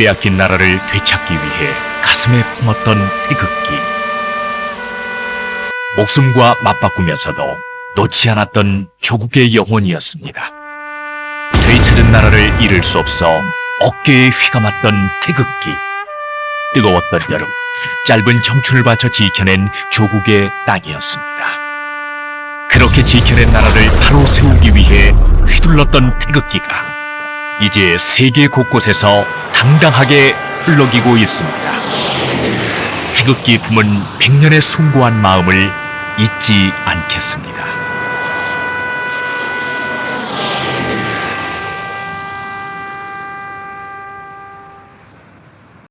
빼앗긴 나라를 되찾기 위해 가슴에 품었던 태극기. 목숨과 맞바꾸면서도 놓지 않았던 조국의 영혼이었습니다. 되찾은 나라를 잃을 수 없어 어깨에 휘감았던 태극기. 뜨거웠던 여름, 짧은 청춘을 바쳐 지켜낸 조국의 땅이었습니다. 그렇게 지켜낸 나라를 바로 세우기 위해 휘둘렀던 태극기가 이제 세계 곳곳에서 당당하게 흘러기고 있습니다. 태극기 품은 백년의 숭고한 마음을 잊지 않겠습니다.